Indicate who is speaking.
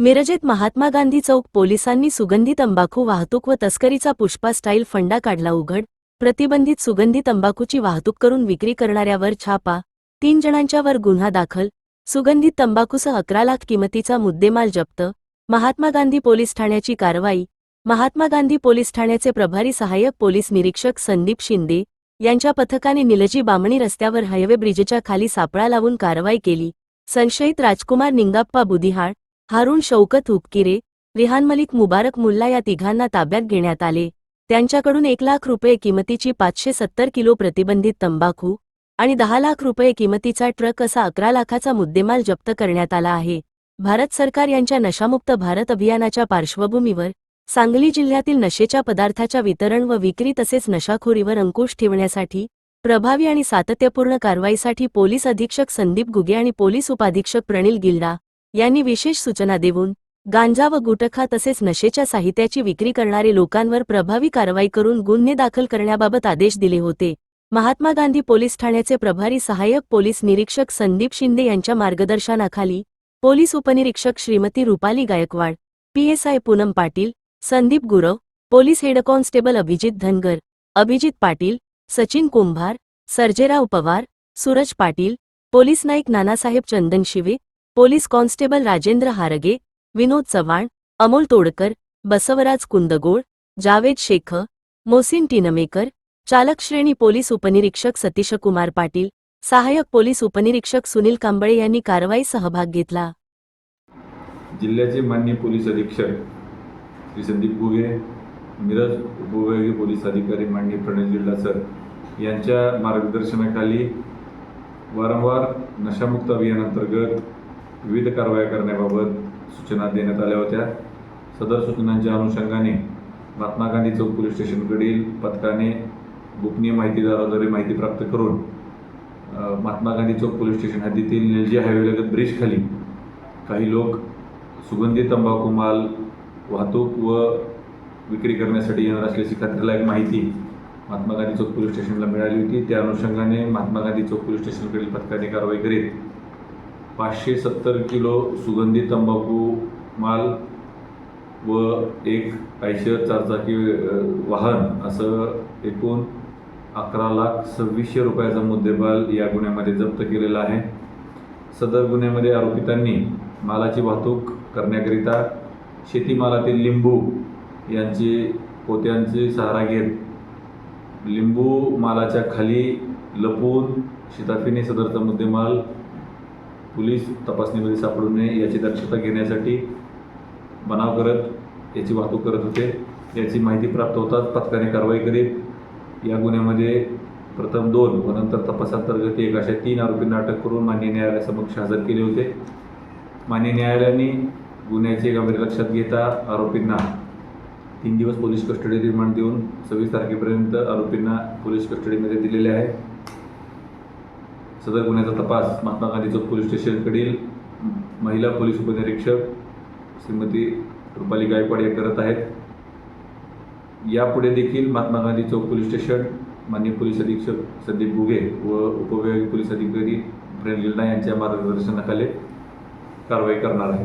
Speaker 1: मिरजेत महात्मा गांधी चौक पोलिसांनी सुगंधी तंबाखू वाहतूक व तस्करीचा पुष्पा स्टाईल फंडा काढला. उघड प्रतिबंधित सुगंधी तंबाखूची वाहतूक करून विक्री करणाऱ्यावर छापा तीन जणांच्यावर गुन्हा दाखल सुगंधित तंबाखूसह अकरा लाख किमतीचा मुद्देमाल जप्त महात्मा गांधी पोलीस ठाण्याची कारवाई महात्मा गांधी पोलीस ठाण्याचे प्रभारी सहाय्यक पोलीस निरीक्षक संदीप शिंदे यांच्या पथकाने निलजी बामणी रस्त्यावर हायवे ब्रिजच्या खाली सापळा लावून कारवाई केली. संशयित राजकुमार निंगाप्पा बुदिहाळ हारून शौकत हुपकिरे रिहान मलिक मुबारक मुल्ला या तिघांना ताब्यात घेण्यात आले. त्यांच्याकडून एक लाख रुपये किमतीची पाचशे सत्तर किलो प्रतिबंधित तंबाखू आणि दहा लाख रुपये किमतीचा ट्रक असा अकरा लाखाचा मुद्देमाल जप्त करण्यात आला आहे. भारत सरकार यांच्या नशामुक्त भारत अभियानाच्या पार्श्वभूमीवर सांगली जिल्ह्यातील नशेच्या पदार्थाच्या वितरण व विक्री तसेच नशाखोरीवर अंकुश ठेवण्यासाठी प्रभावी आणि सातत्यपूर्ण कारवाईसाठी पोलीस अधीक्षक संदीप गुगे आणि पोलीस उपाधीक्षक प्रणिल गिल्डा यांनी विशेष सूचना देऊन गांजा व गुटखा तसेच नशेच्या साहित्याची विक्री करणारे लोकांवर प्रभावी कारवाई करून गुन्हे दाखल करण्याबाबत आदेश दिले होते. महात्मा गांधी पोलीस ठाण्याचे प्रभारी सहाय्यक पोलीस निरीक्षक संदीप शिंदे यांच्या मार्गदर्शनाखाली पोलीस उपनिरीक्षक Shrimati Rupali Gaikwad PSI Poonam Patil Sandeep Gurav police head constable Abhijit Dhangar Abhijit Patil Sachin Kumbhar Sarjerao Pawar Suraj Patil police naik Nanasaheb Chandan Shive police constable Rajendra Harge Vinod Chavan Amol Todkar Basavraj Kundgol Javed Shaikh Mosin Tinmaker चालक श्रेणी police उपनिरीक्षक सतीशकुमार पाटील सहाय्यक police उपनिरीक्षक सुनील कांबळे यांनी कारवाई सहभाग घेतला.
Speaker 2: जिल्ह्याचे मान्य पोलीस अधीक्षक श्री संदीप गुगे मिरज उपविभागीय पोलीस अधिकारी माननीय प्रणय जिल्हा सर यांच्या मार्गदर्शनाखाली वारंवार नशामुक्त अभियानांतर्गत विविध कारवाया करण्याबाबत सूचना देण्यात आल्या होत्या. सदर सूचनांच्या अनुषंगाने महात्मा गांधी चौक पोलीस स्टेशनकडील पथकाने गोपनीय माहितीदाराद्वारे माहिती प्राप्त करून महात्मा गांधी चौक पोलीस स्टेशन हद्दीतील निलजी हायवेलगत ब्रिजखाली काही लोक सुगंधी तंबाखू माल वाहतूक व विक्री करण्यासाठी येणार असल्याची खात्रीलायक माहिती महात्मा गांधी चौक पोलीस स्टेशनला मिळाली होती. त्या अनुषंगाने महात्मा गांधी चौक पोलीस स्टेशनकडील पथकाने कारवाई करीत पाचशे सत्तर किलो सुगंधी तंबाखू माल व एक आयशर चारचाकी वाहन असं एकूण अकरा लाख सव्वीसशे रुपयाचा मुद्देमाल या गुन्ह्यामध्ये जप्त केलेला आहे. सदर गुन्ह्यामध्ये आरोपितांनी मालाची वाहतूक करण्याकरिता शेतीमालातील लिंबू यांची पोत्यांचे सहारा घेत लिंबू मालाच्या खाली लपवून शिताफीने सदरचा मुद्देमाल पोलीस तपासणीमध्ये सापडू नये याची दक्षता घेण्यासाठी बनाव करत याची वाहतूक करत होते. याची माहिती प्राप्त होताच पथकाने कारवाई करीत. या गुन्ह्यामध्ये प्रथम दोन व नंतर तपासांतर्गत एक अशा तीन आरोपींना अटक करून मान्य न्यायालयासमक्ष हजर केले होते. मान्य न्यायालयाने गुन्ह्याचे गांभीर्य लक्षात घेता आरोपींना तीन दिवस पोलीस कस्टडी रिमांड देऊन सव्वीस तारखेपर्यंत आरोपींना पोलीस कस्टडीमध्ये दिलेले आहे. सदर गुन्ह्याचा तपास महात्मा गांधी चौक पोलीस स्टेशनकडील महिला पोलीस उपनिरीक्षक श्रीमती रुपाली गायकवाड या करत आहेत. यापुढे देखील महात्मा गांधी चौक पोलीस स्टेशन माननीय पोलीस अधीक्षक संदीप गुगे व उपविभागीय पोलीस अधिकारी प्रेम गिल्डा यांच्या मार्गदर्शनाखाली कारवाई करणार आहे